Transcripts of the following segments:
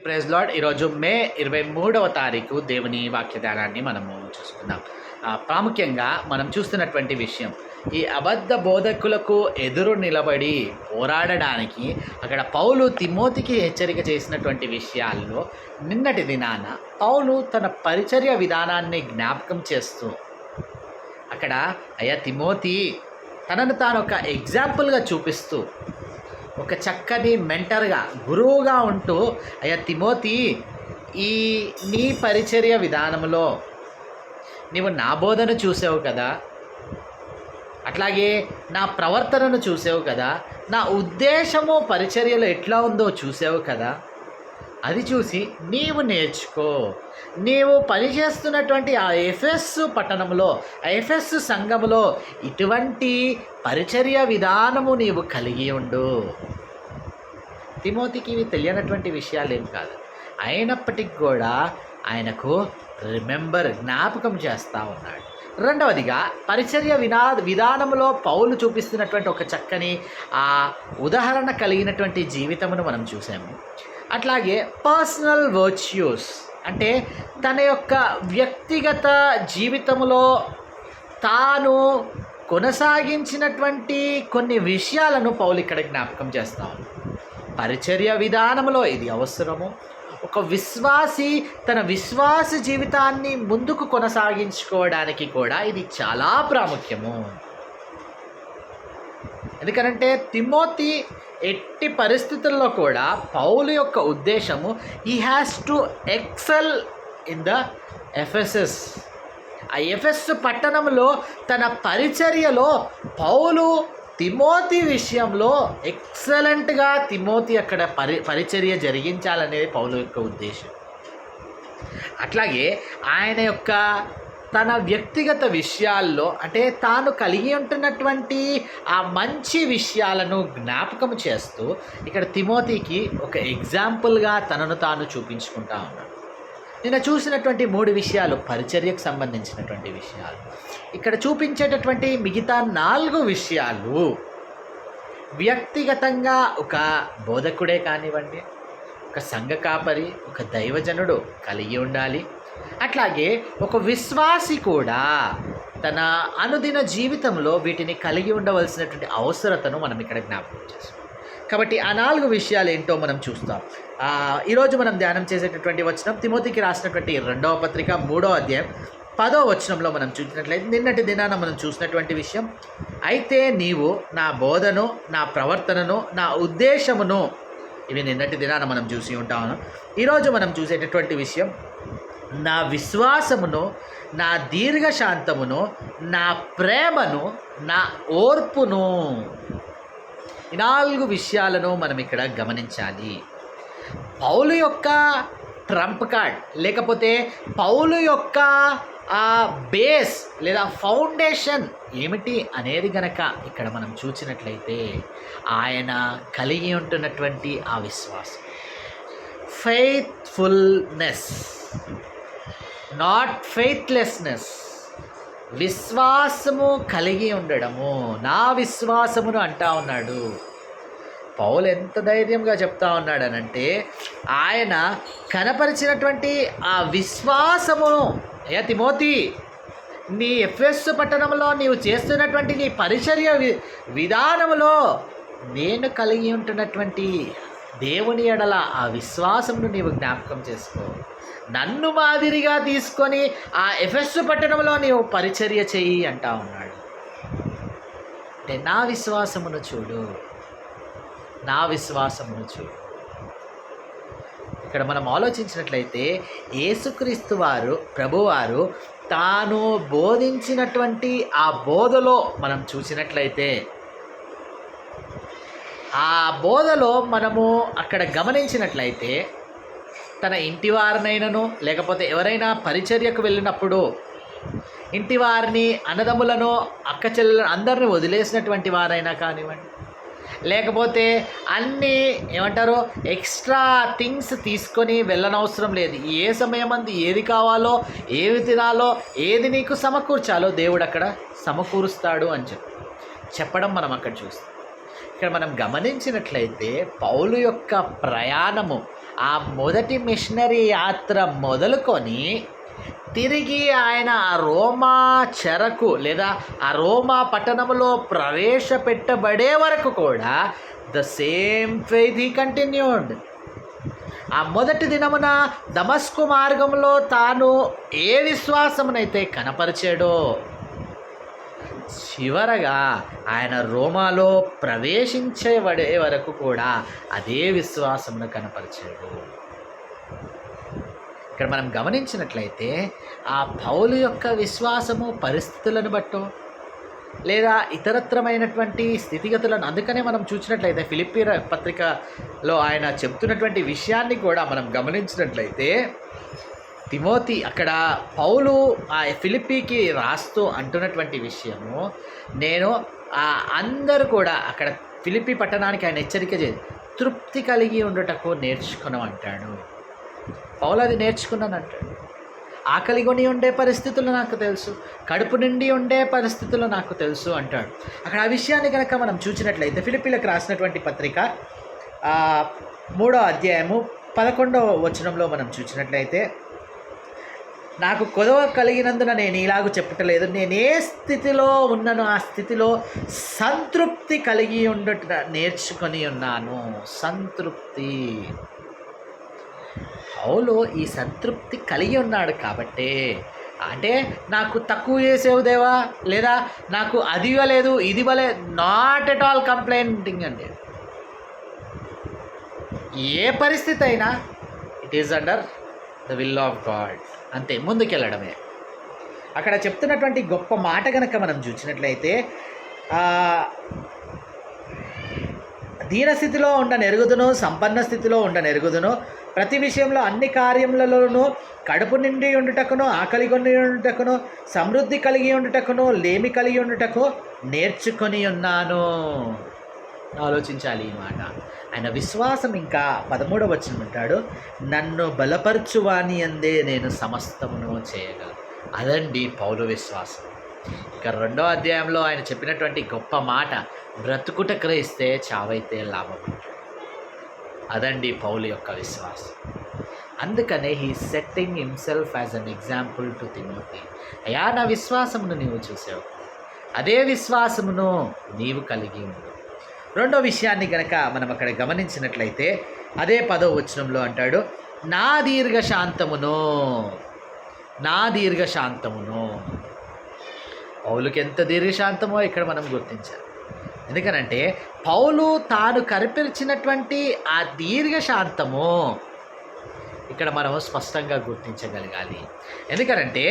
Praise lord ఈరోజు మే ఇరవై మూడవ తారీఖు దేవుని వాక్యదానాన్ని మనము చూసుకుందాం. ప్రాముఖ్యంగా మనం చూస్తున్నటువంటి విషయం ఈ అబద్ధ బోధకులకు ఎదురు నిలబడి పోరాడడానికి అక్కడ పౌలు తిమోతికి హెచ్చరిక చేసినటువంటి విషయాల్లో నిన్నటి దినాన పౌలు తన పరిచర్య విధానాన్ని జ్ఞాపకం చేస్తూ అక్కడ అయ్యా తిమోతి తనను తాను ఒక ఎగ్జాంపుల్గా చూపిస్తూ ఒక చక్కని మెంటర్గా గురువుగా ఉంటూ అయ్యా తిమోతి ఈ నీ పరిచర్య విధానంలో నీవు నా బోధన చూసావు కదా అట్లాగే నా ప్రవర్తనను చూసావు కదా నా ఉద్దేశము పరిచర్యలో ఎట్లా ఉందో చూసావు కదా అది చూసి నీవు నేర్చుకో. నీవు పనిచేస్తున్నటువంటి ఆ ఎఫ్ఎస్ పట్టణంలో ఎఫ్ఎస్ సంఘములో ఇటువంటి పరిచర్య విధానము నీవు కలిగి ఉండు. తిమోతికి ఇవి తెలియనటువంటి విషయాలు ఏం కాదు. అయినప్పటికీ కూడా ఆయనకు రిమెంబర్ జ్ఞాపకం చేస్తూ ఉన్నాడు. రెండవదిగా పరిచర్య వినా విధానంలో పౌలు చూపిస్తున్నటువంటి ఒక చక్కని ఆ ఉదాహరణ కలిగినటువంటి జీవితమును మనం చూసాము అట్లాగే పర్సనల్ వర్చ్యూస్ అంటే తన యొక్క వ్యక్తిగత జీవితంలో తాను కొనసాగించినటువంటి కొన్ని విషయాలను పౌలు ఇక్కడ జ్ఞాపకం చేస్తాం పరిచర్య విధానంలో ఇది అవసరము. ఒక విశ్వాసి తన విశ్వాస జీవితాన్ని ముందుకు కొనసాగించుకోవడానికి కూడా ఇది చాలా ప్రాముఖ్యము. ఎందుకనంటే తిమోతి ఎట్టి పరిస్థితుల్లో కూడా పౌలు యొక్క ఉద్దేశము ఈ has to excel in the Ephesus ఆ ఎఫ్ఎస్ పట్టణంలో తన పరిచర్యలో పౌలు తిమోతి విషయంలో ఎక్సలెంట్గా తిమోతి అక్కడ పరి పరిచర్య జరిగించాలనేది పౌలు యొక్క ఉద్దేశం. అట్లాగే ఆయన యొక్క తన వ్యక్తిగత విషయాల్లో అంటే తాను కలిగి ఉంటున్నటువంటి ఆ మంచి విషయాలను జ్ఞాపకం చేస్తూ ఇక్కడ తిమోతికి ఒక ఎగ్జాంపుల్గా తనను తాను చూపించుకుంటా ఉన్నాడు. నిన్న చూసినటువంటి మూడు విషయాలు పరిచర్యకు సంబంధించినటువంటి విషయాలు. ఇక్కడ చూపించేటటువంటి మిగతా నాలుగు విషయాలు వ్యక్తిగతంగా ఒక బోధకుడే కానివ్వండి ఒక సంఘ కాపరి ఒక దైవజనుడు కలిగి ఉండాలి. అట్లాగే ఒక విశ్వాసి కూడా తన అనుదిన జీవితంలో వీటిని కలిగి ఉండవలసినటువంటి అవసరతను మనం ఇక్కడ జ్ఞాపకం చేస్తాం కాబట్టి ఆ నాలుగు విషయాలు ఏంటో మనం చూస్తాం. ఈరోజు మనం ధ్యానం చేసేటటువంటి వచనం తిమోతికి రాసినటువంటి రెండవ పత్రిక మూడో అధ్యాయం పదో వచనంలో మనం చూసినట్లయితే నిన్నటి దినాన మనం చూసినటువంటి విషయం అయితే నీవు నా బోధను నా ప్రవర్తనను నా ఉద్దేశమును ఇవి నిన్నటి దినాన మనం చూసి ఉంటాము. ఈరోజు మనం చూసేటటువంటి విషయం నా విశ్వాసమును నా దీర్ఘశాంతమును నా ప్రేమను నా ఓర్పును. ఈ నాలుగు విషయాలను మనం ఇక్కడ గమనించాలి. పౌలు యొక్క ట్రంప్ కార్డ్ లేకపోతే పౌలు యొక్క ఆ బేస్ లేదా ఫౌండేషన్ ఏమిటి అనేది గనక ఇక్కడ మనం చూసినట్లయితే ఆయన కలిగి ఉంటున్నటువంటి ఆ విశ్వాసం. ఫెయిత్ఫుల్నెస్. నాట్ ఫెయిత్లెస్నెస్ విశ్వాసము కలిగి ఉండడము. నా విశ్వాసమును అంటా ఉన్నాడు. పౌలు ఎంత ధైర్యంగా చెప్తా ఉన్నాడనంటే ఆయన కనపరిచినటువంటి ఆ విశ్వాసమును ఏ తిమోతి నీ ఎఫ్ఎస్ పట్టణంలో నీవు చేస్తున్నటువంటి నీ పరిచర్య వి విధానములో నేను కలిగి ఉంటున్నటువంటి దేవుని ఎడల ఆ విశ్వాసమును నీవు జ్ఞాపకం చేసుకో. నన్ను మాదిరిగా తీసుకొని ఆ ఎఫ్ఎస్ పట్టణంలో నీవు పరిచర్య చెయ్యి అంటా ఉన్నాడు. అంటే నా విశ్వాసమును చూడు. నా విశ్వాసమును చూడు. ఇక్కడ మనం ఆలోచించినట్లయితే యేసుక్రీస్తు వారు ప్రభువారు తాను బోధించినటువంటి ఆ బోధలో మనం చూసినట్లయితే ఆ బోధలో మనము అక్కడ గమనించినట్లయితే తన ఇంటివారినైనను లేకపోతే ఎవరైనా పరిచర్యకు వెళ్ళినప్పుడు ఇంటి వారిని అన్నదమ్ములను అక్క చెల్లెలను అందరిని వదిలేసినటువంటి వారైనా కానివ్వండి. లేకపోతే అన్నీ ఏమంటారు ఎక్స్ట్రా థింగ్స్ తీసుకొని వెళ్ళనవసరం లేదు. ఏ సమయం అంది ఏది కావాలో ఏది తినాలో ఏది నీకు సమకూర్చాలో దేవుడు అక్కడ సమకూరుస్తాడు అని చెప్పి చెప్పడం మనం అక్కడ చూస్తాం. ఇక్కడ మనం గమనించినట్లయితే పౌలు యొక్క ప్రయాణము ఆ మొదటి మిషనరీ యాత్ర మొదలుకొని తిరిగి ఆయన ఆ రోమా చెరకు లేదా ఆ రోమా పట్టణంలో ప్రవేశపెట్టబడే వరకు కూడా the same faith he continued. ఆ మొదటి దినమున దమస్కు మార్గంలో తాను ఏ విశ్వాసమునైతే కనపరిచాడో చివరగా ఆయన రోమాలో ప్రవేశించేబడే వరకు కూడా అదే విశ్వాసమును కనపరిచాడు. ఇక్కడ మనం గమనించినట్లయితే ఆ పౌలు యొక్క విశ్వాసము పరిస్థితులను బట్టో లేదా ఇతరత్రమైనటువంటి స్థితిగతులను అందుకనే మనం చూసినట్లయితే ఫిలిప్పి పత్రికలో ఆయన చెప్తున్నటువంటి విషయాన్ని కూడా మనం గమనించినట్లయితే తిమోతి అక్కడ పౌలు ఆ ఫిలిపీకి రాస్తూ అంటున్నటువంటి విషయము నేను ఆ అందరూ కూడా అక్కడ ఫిలిపి పట్టణానికి ఆయన హెచ్చరిక చే తృప్తి కలిగి ఉండటకు నేర్చుకున్నామంటాడు. పౌలు అది నేర్చుకున్నాను అంటాడు ఆకలి కొని ఉండే పరిస్థితులు నాకు తెలుసు కడుపు నిండి ఉండే పరిస్థితులు నాకు తెలుసు అంటాడు. అక్కడ ఆ విషయాన్ని కనుక మనం చూసినట్లయితే ఫిలిపీలకు రాసినటువంటి పత్రిక మూడో అధ్యాయము పదకొండవ వచనంలో మనం చూసినట్లయితే నాకు కొదవ కలిగినందున నేను ఇలాగ చెప్పటలేదు. నేను ఏ స్థితిలో ఉన్నానో ఆ స్థితిలో సంతృప్తి కలిగి ఉండట నేర్చుకొని ఉన్నాను. సంతృప్తి. పౌలు ఈ సంతృప్తి కలిగి ఉన్నాడు కాబట్టే అంటే నాకు తక్కువ చేసేవు దేవా? లేదా నాకు అది ఇవ్వలేదు ఇది ఇవ్వలే నాట్ ఎట్ ఆల్ కంప్లైంటింగ్ అండి. ఏ పరిస్థితి అయినా it is under the will of God అంతే ముందుకెళ్ళడమే. అక్కడ చెప్తున్నటువంటి గొప్ప మాట కనుక మనం చూసినట్లయితే దీనస్థితిలో ఉండ నెరుగుదును సంపన్న స్థితిలో ఉండ నెరుగుదును ప్రతి విషయంలో అన్ని కార్యములలోనూ కడుపు నిండి ఉండుటకును ఆకలి కొని ఉండుటకును సమృద్ధి కలిగి ఉండుటకును లేమి కలిగి ఉండుటకు నేర్చుకొని ఉన్నాను. ఆలోచించాలి ఈ మాట. ఆయన విశ్వాసం ఇంకా పదమూడవ వచ్చిన ఉంటాడు నన్ను బలపరచువాని అందే నేను సమస్తమును చేయగలను. అదండి పౌలు విశ్వాసం. ఇక రెండో అధ్యాయంలో ఆయన చెప్పినటువంటి గొప్ప మాట బ్రతుకుట క్రయిస్తే చావైతే లాభం. అదండి పౌలు యొక్క విశ్వాసం. అందుకనే he setting himself as an example to Timothy అయా నా విశ్వాసమును నీవు చూసావు. అదే విశ్వాసమును నీవు కలిగి ఉండు. రెండో విషయాన్ని గనక మనం అక్కడ గమనించినట్లయితే అదే పదో వచనంలో అంటాడు నా దీర్ఘ శాంతమును నా దీర్ఘ శాంతమును పౌలుకి ఎంత దీర్ఘశాంతమో ఇక్కడ మనం గుర్తించాలి. ఎందుకనంటే పౌలు తాను కనిపించినటువంటి ఆ దీర్ఘశాంతము ఇక్కడ మనం స్పష్టంగా గుర్తించగలగాలి. ఎందుకనంటే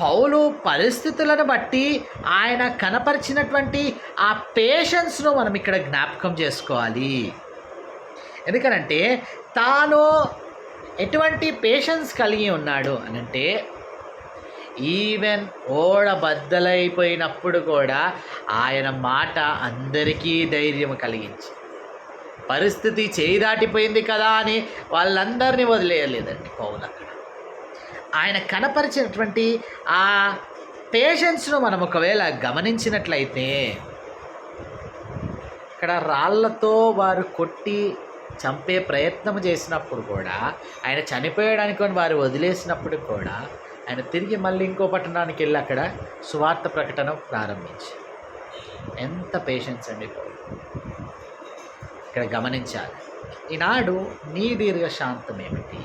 పౌలు పరిస్థితులను బట్టి ఆయన కనపరిచినటువంటి ఆ పేషెన్స్ను మనం ఇక్కడ జ్ఞాపకం చేసుకోవాలి. ఎందుకనంటే తాను ఎటువంటి పేషెన్స్ కలిగి ఉన్నాడు అనంటే ఈవెన్ ఓడ బద్దలైపోయినప్పుడు కూడా ఆయన మాట అందరికీ ధైర్యం కలిగించి పరిస్థితి చేయి దాటిపోయింది కదా అని వాళ్ళందరినీ వదిలేయలేదండి పౌలు. అక్కడ ఆయన కనపరిచినటువంటి ఆ పేషెన్స్ను మనం ఒకవేళ గమనించినట్లయితే ఇక్కడ రాళ్ళతో వారు కొట్టి చంపే ప్రయత్నం చేసినప్పుడు కూడా ఆయన చనిపోయడానికి వారు వదిలేసినప్పుడు కూడా ఆయన తిరిగి మళ్ళీ ఇంకో పట్టణానికి వెళ్ళి అక్కడ సువార్త ప్రకటన ప్రారంభించి. ఎంత పేషెన్స్ అండి ఇక్కడ గమనించాలి. ఈనాడు నీ దీర్ఘశాంతం ఏమిటి?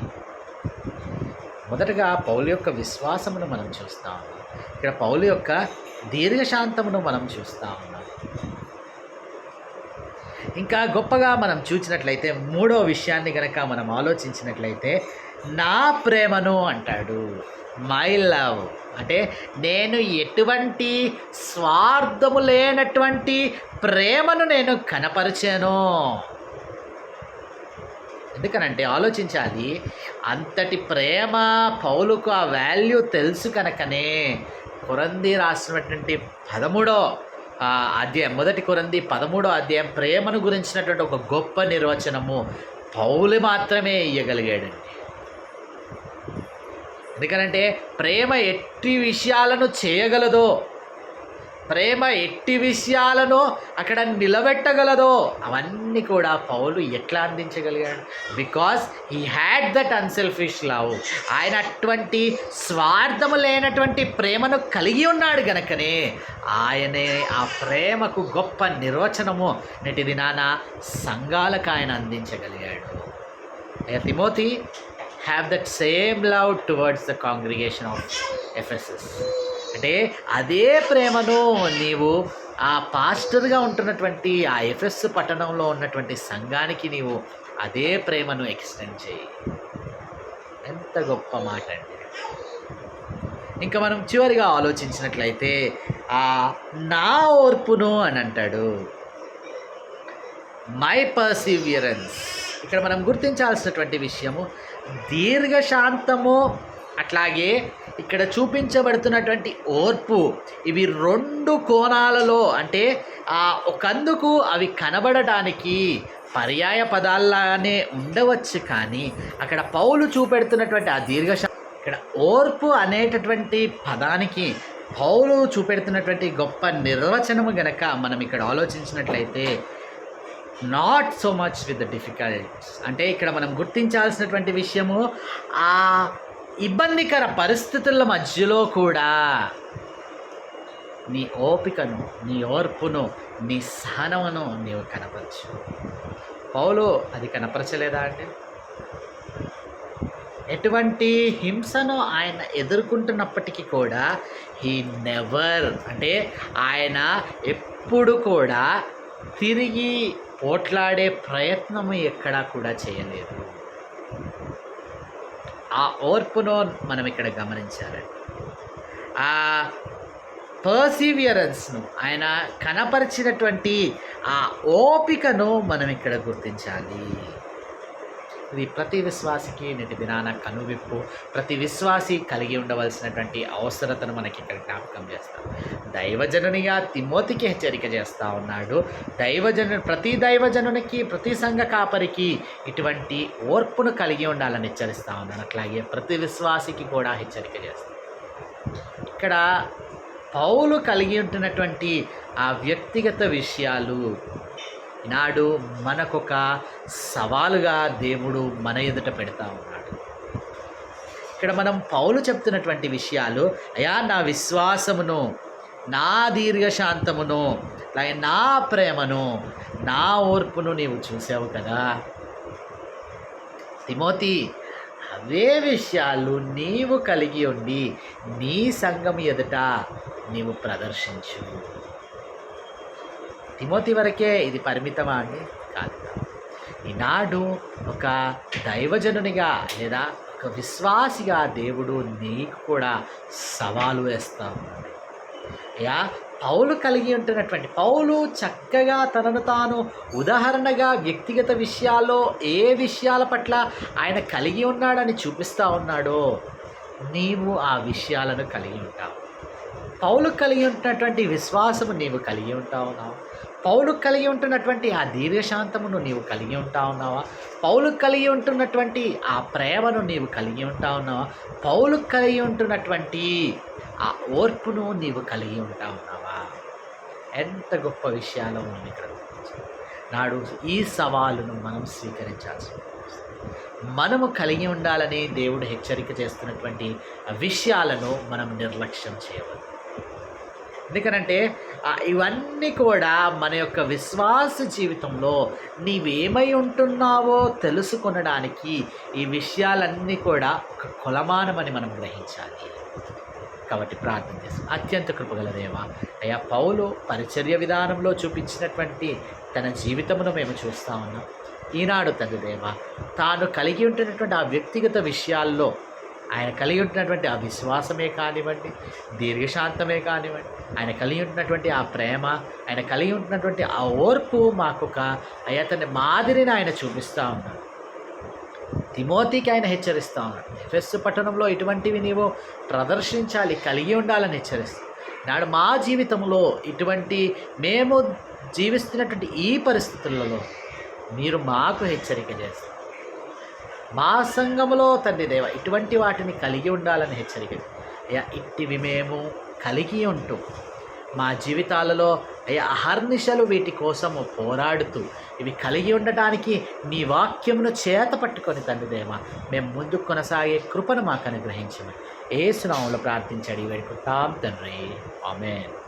మొదటగా పౌలు యొక్క విశ్వాసమును మనం చూస్తాం. ఇక్కడ పౌలు యొక్క దీర్ఘశాంతమును మనం చూస్తా. ఉన్నాం ఇంకా గొప్పగా మనం చూసినట్లయితే మూడో విషయాన్ని కనుక మనం ఆలోచించినట్లయితే నా ప్రేమను అంటాడు. మై లవ్ అంటే నేను ఎటువంటి స్వార్థము లేనటువంటి ప్రేమను నేను కనపరిచాను. ఎందుకనంటే ఆలోచించాలి అంతటి ప్రేమ పౌలుకు ఆ వాల్యూ తెలుసు కనుకనే కొరంది రాసినటువంటి పదమూడో అధ్యాయం మొదటి కొరంది పదమూడో అధ్యాయం ప్రేమను గురించినటువంటి ఒక గొప్ప నిర్వచనము పౌలు మాత్రమే ఇయ్యగలిగాడండి. ఎందుకనంటే ప్రేమ ఎట్టి విషయాలను చేయగలదో ప్రేమ ఎట్టి విషయాలను అక్కడ నిలబెట్టగలదో అవన్నీ కూడా పౌలు ఎట్లా అందించగలిగాడు? Because he had that unselfish love ఆయన అటువంటి స్వార్థము లేనటువంటి ప్రేమను కలిగి ఉన్నాడు గనకనే. ఆయనే ఆ ప్రేమకు గొప్ప నిర్వచనము. నేటి దినాన సంఘాలకు ఆయన అందించగలిగాడు. Timothy have that same love towards the congregation of Ephesus అంటే అదే ప్రేమను నీవు ఆ పాస్టర్గా ఉంటున్నటువంటి ఆ ఎఫ్ఎస్ పట్టణంలో ఉన్నటువంటి సంఘానికి నీవు అదే ప్రేమను ఎక్స్టెండ్ చేయి. ఎంత గొప్ప మాట అండి. ఇంకా మనం చివరిగా ఆలోచించినట్లయితే ఆ నా ఓర్పును అని అంటాడు. మై పర్సీవియరెన్స్ ఇక్కడ మనం గుర్తించాల్సినటువంటి విషయము దీర్ఘశాంతము అట్లాగే ఇక్కడ చూపించబడుతున్నటువంటి ఓర్పు. ఇవి రెండు కోణాలలో అంటే ఆ ఒకందుకు అవి కనబడటానికి పర్యాయ పదాల్లానే ఉండవచ్చు కానీ అక్కడ పౌలు చూపెడుతున్నటువంటి ఆ దీర్ఘశాంతం ఇక్కడ ఓర్పు అనేటటువంటి పదానికి పౌలు చూపెడుతున్నటువంటి గొప్ప నిర్వచనము గనక మనం ఇక్కడ ఆలోచించినట్లయితే not so much with the difficulties అంటే ఇక్కడ మనం గుర్తించాల్సినటువంటి విషయము ఆ ఇబ్బందికర పరిస్థితుల మధ్యలో కూడా నీ ఓపికను నీ ఓర్పును నీ సహనమును నీవు కనపరచు. పౌలు అది కనపరచలేదా అంటే ఎటువంటి హింసను ఆయన ఎదుర్కొంటున్నప్పటికీ కూడా హీ నెవర్ అంటే ఆయన ఎప్పుడు కూడా తిరిగి పోట్లాడే ప్రయత్నము ఎక్కడా కూడా చేయలేదు. ఆ ఓర్పును మనం ఇక్కడ గమనించాలండి ఆ పర్సీవియరెన్స్ను ఆయన కనపరిచినటువంటి ఆ ఓపికను మనం ఇక్కడ గుర్తించాలి. ఇది ప్రతి విశ్వాసికి నేటి దినాన కనువిప్పు ప్రతి విశ్వాసి కలిగి ఉండవలసినటువంటి అవసరతను మనకి ఇక్కడ జ్ఞాపకం చేస్తాం దైవజనునిగా తిమోతికి హెచ్చరిక చేస్తూ ఉన్నాడు. దైవజను ప్రతి దైవజనునికి ప్రతి సంఘ కాపరికి ఇటువంటి ఓర్పును కలిగి ఉండాలని హెచ్చరిస్తూ ఉన్నాడు అట్లాగే ప్రతి విశ్వాసికి కూడా హెచ్చరిక చేస్తాం. ఇక్కడ పౌలు కలిగి ఉంటున్నటువంటి ఆ వ్యక్తిగత విషయాలు ఈనాడు మనకొక సవాలుగా దేవుడు మన ఎదుట పెడతా ఉన్నాడు. ఇక్కడ మనం పౌలు చెప్తున్నటువంటి విషయాలు అయా నా విశ్వాసమును నా దీర్ఘశాంతమును అలాగే నా ప్రేమను నా ఓర్పును నీవు చూసావు కదా. తిమోతి అవే విషయాలు నీవు కలిగి ఉండి నీ సంఘం ఎదుట నీవు ప్రదర్శించు. తిమోతి వరకే ఇది పరిమితమా అండి? కాదు. ఈనాడు ఒక దైవజనునిగా లేదా ఒక విశ్వాసిగా దేవుడు నీకు కూడా సవాలు వేస్తా ఉన్నాడు. అయ్యా పౌలు కలిగి ఉంటున్నటువంటి పౌలు చక్కగా తనను తాను ఉదాహరణగా వ్యక్తిగత విషయాల్లో ఏ విషయాల పట్ల ఆయన కలిగి ఉన్నాడని చూపిస్తూ ఉన్నాడో నీవు ఆ విషయాలను కలిగి ఉంటావు. పౌలు కలిగి ఉన్నటువంటి విశ్వాసము నీవు కలిగి ఉంటావు. పౌలు కలిగి ఉంటున్నటువంటి ఆ దీర్ఘశాంతమును నీవు కలిగి ఉంటా ఉన్నావా? పౌలు కలిగి ఉంటున్నటువంటి ఆ ప్రేమను నీవు కలిగి ఉంటా ఉన్నావా? పౌలు కలిగి ఉంటున్నటువంటి ఆ ఓర్పును నీవు కలిగి ఉంటా ఉన్నావా? ఎంత గొప్ప విషయాలు మనం ఇక్కడ నాడు ఈ సవాలును మనం స్వీకరించాల్సి మనము కలిగి ఉండాలని దేవుడు హెచ్చరిక చేస్తున్నటువంటి విషయాలను మనం నిర్లక్ష్యం చేయవద్దు. ఎందుకనంటే ఇవన్నీ కూడా మన యొక్క విశ్వాస జీవితంలో నీవేమై ఉంటున్నావో తెలుసుకొనడానికి ఈ విషయాలన్నీ కూడా ఒక కొలమానమని మనం గ్రహించాలి. కాబట్టి ప్రార్థన చేస్తాం. అత్యంత కృపగల దేవ అయ్యా పౌలు పరిచర్య విధానంలో చూపించినటువంటి తన జీవితమును మేము చూస్తా ఉన్నాం. ఈనాడు తండ్రి దేవ తాను కలిగి ఉంటున్నటువంటి ఆ వ్యక్తిగత విషయాల్లో ఆయన కలిగి ఉంటున్నటువంటి ఆ విశ్వాసమే కానివ్వండి దీర్ఘశాంతమే కానివ్వండి ఆయన కలిగి ఉంటున్నటువంటి ఆ ప్రేమ ఆయన కలిగి ఉంటున్నటువంటి ఆ ఓర్పు మాకొక అయ్యా మాదిరిని ఆయన చూపిస్తూ ఉన్నాడు. తిమోతికి ఆయన హెచ్చరిస్తా ఉన్నాడు. ఎఫెస్ పట్టణంలో ఇటువంటివి నీవు ప్రదర్శించాలి కలిగి ఉండాలని హెచ్చరిస్తాం. నాడు మా జీవితంలో ఇటువంటి మేము జీవిస్తున్నటువంటి ఈ పరిస్థితులలో మీరు మాకు హెచ్చరిక చేస్తారు. మా సంఘములో తండ్రి దేవ ఇటువంటి వాటిని కలిగి ఉండాలని హెచ్చరిక. అయ్యా ఇట్టివి మేము కలిగి ఉంటూ మా జీవితాలలో అయ్యా అహర్నిశలు వీటి కోసము పోరాడుతూ ఇవి కలిగి ఉండటానికి నీ వాక్యమును చేత పట్టుకొని తండ్రి దేవ మేము ముందుకు కొనసాగే కృపను మాకు అనుగ్రహించమని. ఏ సునామంలో ప్రార్థించడి వేడుకుంటాం తండ్రి. ఆమెన్.